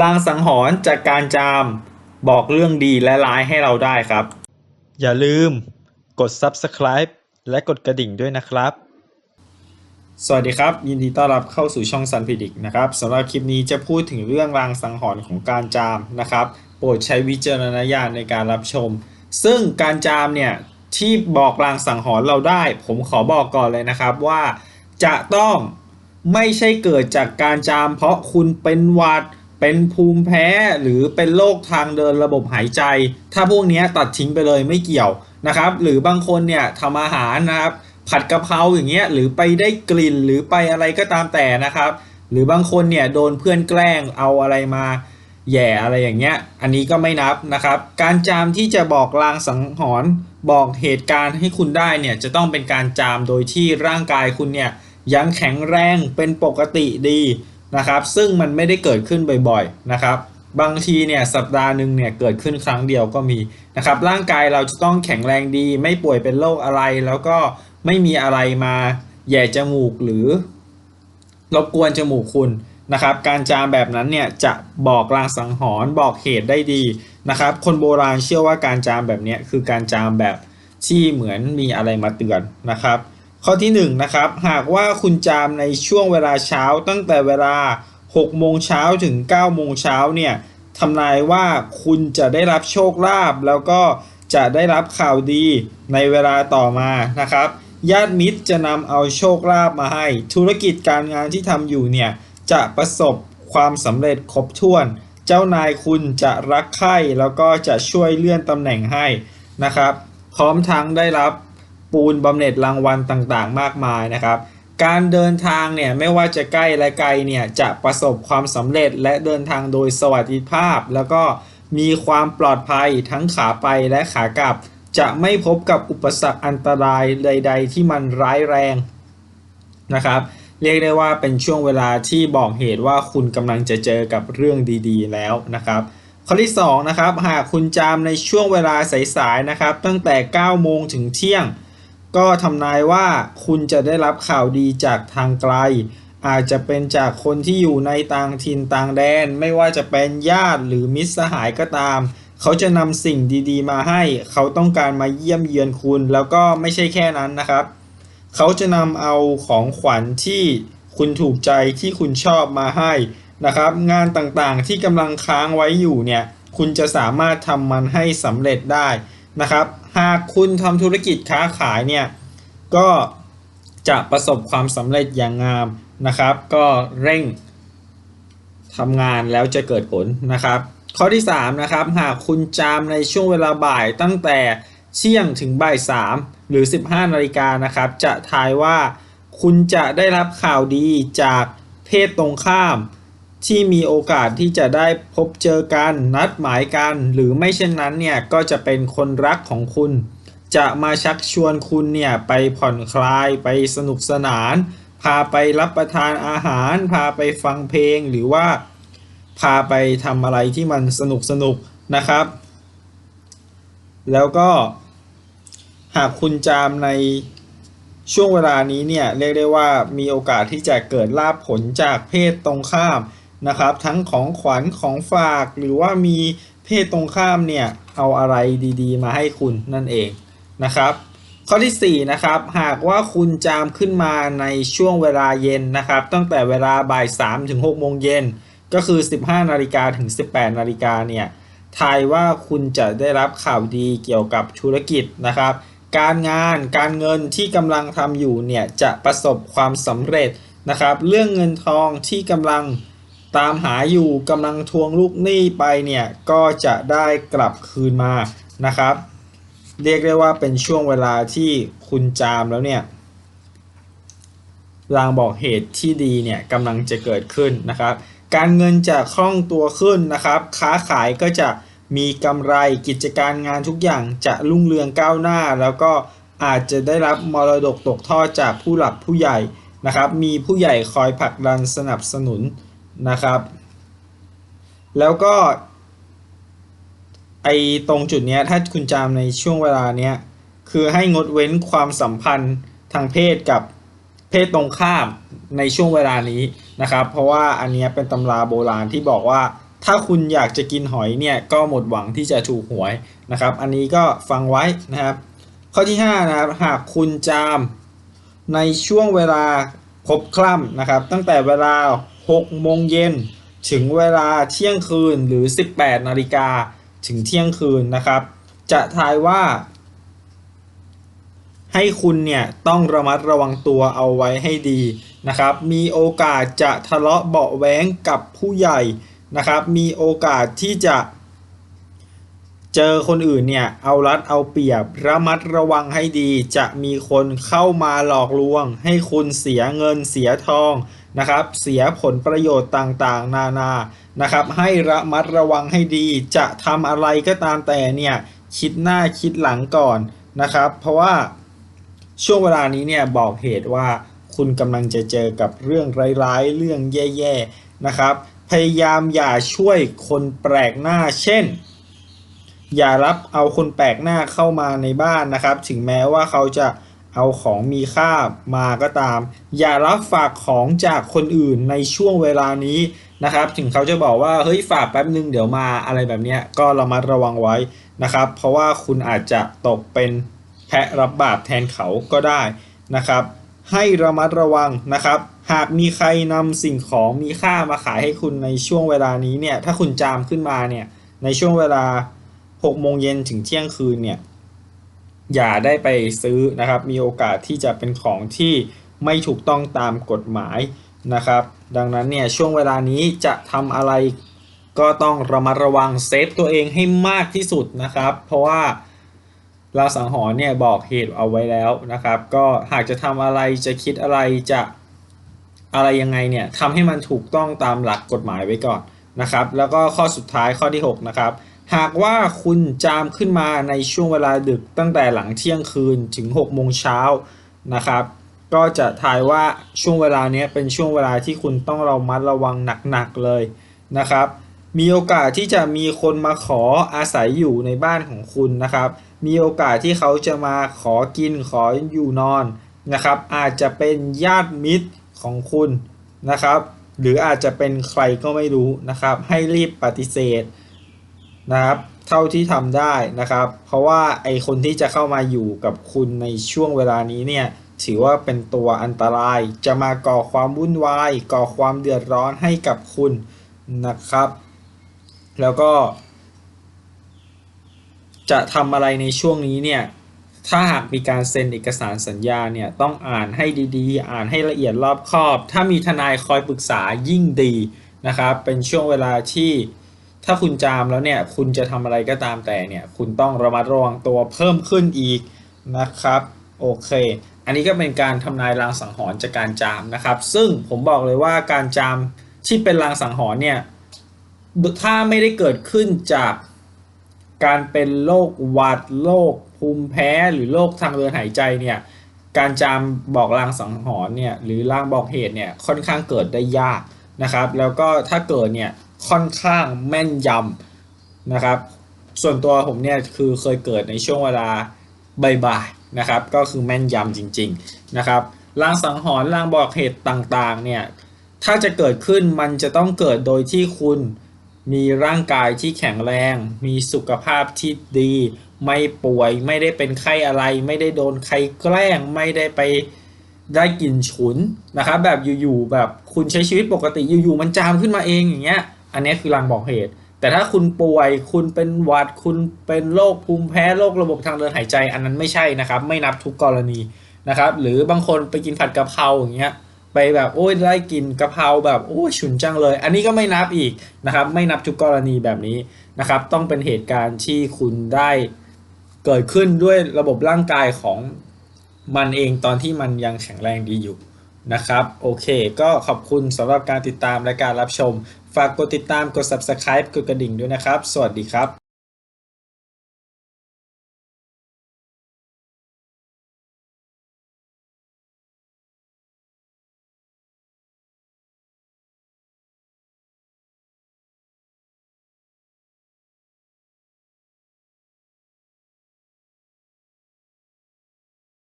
ลางสังหรณ์จากการจามบอกเรื่องดีและร้ายให้เราได้ครับ อย่าลืมกด subscribe และกดกระดิ่งด้วยนะครับ สวัสดีครับ ยินดีต้อนรับเข้าสู่ช่องซันพิดิกนะครับสำหรับคลิปนี้จะพูดถึงเรื่องรางสังหรณ์ของการจามนะครับ โปรดใช้วิจารณญาณในการรับชม ซึ่งการจามเนี่ยที่บอกรางสังหรณ์เราได้ ผมขอบอกก่อนเลยนะครับว่าจะต้องไม่ใช่เกิดจากการจามเพราะคุณเป็นหวัด เป็นภูมิแพ้หรือเป็นโรคทางเดินระบบหายใจ ถ้าพวกนี้ตัดทิ้งไปเลยไม่เกี่ยวนะครับ หรือบางคนเนี่ยทำอาหารนะครับ ผัดกะเพราอย่างเงี้ยหรือไปได้กลิ่นหรือไปอะไรก็ตามแต่นะครับ หรือบางคนเนี่ยโดนเพื่อนแกล้งเอาอะไรมาแย่อะไรอย่างเงี้ย อันนี้ก็ไม่นับนะครับ การจามที่จะบอกลางสังหรณ์บอกเหตุการณ์ให้คุณได้เนี่ยจะต้องเป็นการจามโดยที่ร่างกายคุณเนี่ยยังแข็งแรงเป็นปกติดี นะครับ ซึ่งมันไม่ได้เกิดขึ้นบ่อยๆนะครับ บางทีเนี่ยสัปดาห์หนึ่งเนี่ยเกิดขึ้นครั้งเดียวก็มีนะครับ ร่างกายเราจะต้องแข็งแรงดี ไม่ป่วยเป็นโรคอะไร แล้วก็ไม่มีอะไรมาแย่จมูกหรือรบกวนจมูกคุณนะครับ การจามแบบนั้นเนี่ยจะบอกลางสังหรณ์บอกเหตุได้ดีนะครับ คนโบราณเชื่อว่าการจามแบบนี้คือการจามแบบที่เหมือนมีอะไรมาเตือนนะครับ ข้อที่1นงนะครับหากว่าคุณจามในช่วงเวลาเช้าตั้งแต่เวลา6โมงเช้าถึง9โมงเช้าเนี่ยทำนายว่าคุณจะได้รับโชคลาภแล้วก็จะได้รับข่าวดีในเวลาต่อมานะครับ ญาติมิตรจะนำเอาโชคลาภมาให้ ธุรกิจการงานที่ทำอยู่เนี่ยจะประสบความสำเร็จครบถ้วน เจ้านายคุณจะรักใคร่แล้วก็จะช่วยเลื่อนตำแหน่งให้นะครับ พร้อมทั้งได้รับ ปูนบำเหน็จรางวัลต่างๆ มากมายนะครับ การเดินทางเนี่ยไม่ว่าจะใกล้และไกลเนี่ยจะประสบความสำเร็จและเดินทางโดยสวัสดิภาพ แล้วก็มีความปลอดภัยทั้งขาไปและขากลับ จะไม่พบกับอุปสรรคอันตรายใด ๆ ที่มันร้ายแรงนะครับ เรียกได้ว่าเป็นช่วงเวลาที่บอกเหตุว่าคุณกำลังจะเจอกับเรื่องดีๆ แล้วนะครับข้อที่2นะครับหากคุณจามในช่วงเวลาสายๆนะครับ ตั้งแต่ 9 โมงถึงเที่ยง ก็ทำนายว่าคุณจะได้รับข่าวดีจากทางไกล อาจจะเป็นจากคนที่อยู่ในต่างถิ่นต่างแดน ไม่ว่าจะเป็นญาติหรือมิตรสหายก็ตาม เขาจะนำสิ่งดีๆ มาให้ เขาต้องการมาเยี่ยมเยือนคุณ แล้วก็ไม่ใช่แค่นั้นนะครับ เขาจะนำเอาของขวัญที่คุณถูกใจที่คุณชอบมาให้นะครับ งานต่างๆที่กำลังค้างไว้อยู่เนี่ย คุณจะสามารถทำมันให้สำเร็จได้นะครับ หากคุณทำธุรกิจค้าขายเนี่ยก็จะประสบความสำเร็จอย่างงามนะครับ ก็เร่งทำงานแล้วจะเกิดผลนะครับ ข้อที่3นะครับหากคุณจามในช่วงเวลาบ่ายตั้งแต่เที่ยงถึงบ่าย3หรือ 15นาฬิกานะครับ จะทายว่าคุณจะได้รับข่าวดีจากเพศตรงข้าม ที่มีโอกาสที่จะได้พบเจอกันนัดหมายกัน หรือไม่เช่นนั้นเนี่ยก็จะเป็นคนรักของคุณ จะมาชักชวนคุณเนี่ยไปผ่อนคลายไปสนุกสนาน พาไปรับประทานอาหาร พาไปฟังเพลงหรือว่า พาไปทำอะไรที่มันสนุกสนุกนะครับ แล้วก็ หากคุณจามในช่วงเวลานี้เนี่ยเรียกได้ว่ามีโอกาสที่จะเกิดลาภผลจากเพศตรงข้าม นะครับ ทั้งของขวัญของฝากหรือว่ามีเพศตรงข้ามเนี่ยเอาอะไรดีๆ มาให้คุณนั่นเองนะครับ ข้อที่ 4 นะครับ หากว่าคุณจามขึ้นมาในช่วงเวลาเย็นนะครับ ตั้งแต่เวลาบ่าย3ถึง6โมงเย็นก็คือ 15นาฬิกาถึง 18นาฬิกาเนี่ยทายว่าคุณจะได้รับข่าวดีเกี่ยวกับธุรกิจนะครับ การงานการเงินที่กำลังทำอยู่เนี่ยจะประสบความสำเร็จนะครับ เรื่องเงินทองที่กำลัง ตามหาอยู่กำลังทวงลูกหนี้ไปเนี่ยก็จะได้กลับคืนมานะครับ เรียกได้ว่าเป็นช่วงเวลาที่คุณจามแล้วเนี่ยลางบอกเหตุที่ดีเนี่ยกำลังจะเกิดขึ้นนะครับ การเงินจะคล่องตัวขึ้นนะครับ ค้าขายก็จะมีกำไรกิจการงานทุกอย่างจะรุ่งเรืองก้าวหน้า แล้วก็อาจจะได้รับมรดกตกทอดจากผู้หลักผู้ใหญ่นะครับ มีผู้ใหญ่คอยผลักดันสนับสนุน นะครับ แล้วก็ไอตรงจุดเนี้ยถ้าคุณจามในช่วงเวลาเนี้ยคือให้งดเว้นความสัมพันธ์ทางเพศกับเพศตรงข้ามในช่วงเวลานี้นะครับ เพราะว่าอันนี้เป็นตำราโบราณที่บอกว่า ถ้าคุณอยากจะกินหอยเนี่ยก็หมดหวังที่จะถูกหวยนะครับ อันนี้ก็ฟังไว้นะครับ ข้อที่5นะครับหากคุณจามในช่วงเวลาพบคล่ำนะครับ ตั้งแต่เวลา 6โมงเย็นถึงเวลาเที่ยงคืนหรือ 18นาฬิกาถึงเที่ยงคืนนะครับ จะทายว่า ให้คุณเนี่ยต้องระมัดระวังตัวเอาไว้ให้ดีนะครับ มีโอกาสจะทะเลาะเบาะแว้งกับผู้ใหญ่นะครับ มีโอกาสที่จะเจอคนอื่นเนี่ยเอารัดเอาเปรียบระมัดระวังให้ดี จะมีคนเข้ามาหลอกลวง ให้คุณเสียเงินเสียทอง นะครับ เสียผลประโยชน์ต่างๆ นานานะครับ ให้ระมัดระวังให้ดี จะทำอะไรก็ตามแต่เนี่ยคิดหน้าคิดหลังก่อนนะครับ เพราะว่าช่วงเวลานี้เนี่ยบอกเหตุว่าคุณกำลังจะเจอกับเรื่องร้ายๆ เรื่องแย่ๆนะครับ พยายามอย่าช่วยคนแปลกหน้า เช่น อย่ารับเอาคนแปลกหน้าเข้ามาในบ้านนะครับ ถึงแม้ว่าเขาจะ เอาของมีค่ามาก็ตาม อย่ารับฝากของจากคนอื่นในช่วงเวลานี้นะครับ ถึงเขาจะบอกว่าเฮ้ยฝากแป๊บนึงเดี๋ยวมาอะไรแบบนี้ก็ระมัดระวังไว้นะครับ เพราะว่าคุณอาจจะตกเป็นแพะรับบาปแทนเขาก็ได้นะครับ ให้ระมัดระวังนะครับ หากมีใครนำสิ่งของมีค่ามาขายให้คุณในช่วงเวลานี้เนี่ยถ้าคุณจามขึ้นมาเนี่ยในช่วงเวลา6โมงเย็นถึงเที่ยงคืนเนี่ย อย่าได้ไปซื้อนะครับ มีโอกาสที่จะเป็นของที่ไม่ถูกต้องตามกฎหมายนะครับ ดังนั้นเนี่ยช่วงเวลานี้จะทำอะไรก็ต้องระมัดระวังเซฟตัวเองให้มากที่สุดนะครับ เพราะว่าเราสังหรณ์เนี่ยบอกเหตุเอาไว้แล้วนะครับ ก็หากจะทำอะไรจะคิดอะไรจะอะไรยังไงเนี่ยทำให้มันถูกต้องตามหลักกฎหมายไว้ก่อนนะครับ แล้วก็ข้อสุดท้ายข้อที่ 6 นะครับ หากว่าคุณจามขึ้นมาในช่วงเวลาดึกตั้งแต่หลังเที่ยงคืนถึง6โมงเช้านะครับ ก็จะทายว่าช่วงเวลาเนี้ยเป็นช่วงเวลาที่คุณต้องระมัดระวังหนักๆเลยนะครับ มีโอกาสที่จะมีคนมาขออาศัยอยู่ในบ้านของคุณนะครับ มีโอกาสที่เขาจะมาขอกินขออยู่นอนนะครับ อาจจะเป็นญาติมิตรของคุณนะครับ หรืออาจจะเป็นใครก็ไม่รู้นะครับ ให้รีบปฏิเสธ นะครับ เท่าที่ทำได้นะครับ เพราะว่าไอคนที่จะเข้ามาอยู่กับคุณในช่วงเวลานี้เนี่ยถือว่าเป็นตัวอันตรายจะมาก่อความวุ่นวาย ก่อความเดือดร้อนให้กับคุณนะครับ แล้วก็ จะทำอะไรในช่วงนี้เนี่ยถ้าหากมีการเซ็นเอกสารสัญญาเนี่ยต้องอ่านให้ดีๆ อ่านให้ละเอียดรอบคอบ ถ้ามีทนายคอยปรึกษายิ่งดีนะครับ เป็นช่วงเวลาที่ ถ้าคุณจามแล้วเนี่ย คุณจะทำอะไรก็ตามแต่เนี่ย คุณต้องระมัดระวังตัวเพิ่มขึ้นอีกนะครับ โอเค อันนี้ก็เป็นการทำนายรางสังหรณ์จากการจามนะครับ ซึ่งผมบอกเลยว่าการจามที่เป็นรางสังหรณ์เนี่ย ถ้าไม่ได้เกิดขึ้นจากการเป็นโรคหวัดโรคภูมิแพ้หรือโรคทางเดินหายใจเนี่ยการจามบอกลางสังหรณ์เนี่ยหรือลางบอกเหตุเนี่ยค่อนข้างเกิดได้ยากนะครับ แล้วก็ถ้าเกิดเนี่ย ค่อนข้างแม่นยำนะครับ ส่วนตัวผมเนี่ยคือเคยเกิดในช่วงเวลาบ่ายๆนะครับ ก็คือแม่นยำจริงๆนะครับลางสังหรณ์ลางบอกเหตุต่างๆเนี่ยถ้าจะเกิดขึ้นมันจะต้องเกิดโดยที่คุณมีร่างกายที่แข็งแรง มีสุขภาพที่ดี ไม่ป่วย ไม่ได้เป็นไข้อะไร ไม่ได้โดนใครแกล้ง ไม่ได้ไปได้กลิ่นฉุนนะครับ แบบอยู่ๆแบบคุณใช้ชีวิตปกติอยู่ๆมันจามขึ้นมาเองอย่างเงี้ย อันนี้คือลางบอกเหตุ แต่ถ้าคุณป่วยคุณเป็นหวัดคุณเป็นโรคภูมิแพ้โรคระบบทางเดินหายใจ อันนั้นไม่ใช่นะครับ ไม่นับทุกกรณีนะครับ หรือบางคนไปกินผัดกะเพราอย่างเงี้ยไปแบบโอ้ยได้กินกะเพราแบบโอ้ยฉุนจังเลย อันนี้ก็ไม่นับอีกนะครับ ไม่นับทุกกรณีแบบนี้นะครับ ต้องเป็นเหตุการณ์ที่คุณได้เกิดขึ้นด้วยระบบร่างกายของมันเองตอนที่มันยังแข็งแรงดีอยู่นะครับ โอเค ก็ขอบคุณสำหรับการติดตามและการรับชม ฝากกดติดตามกด subscribe กดกระดิ่งด้วยนะครับ สวัสดีครับ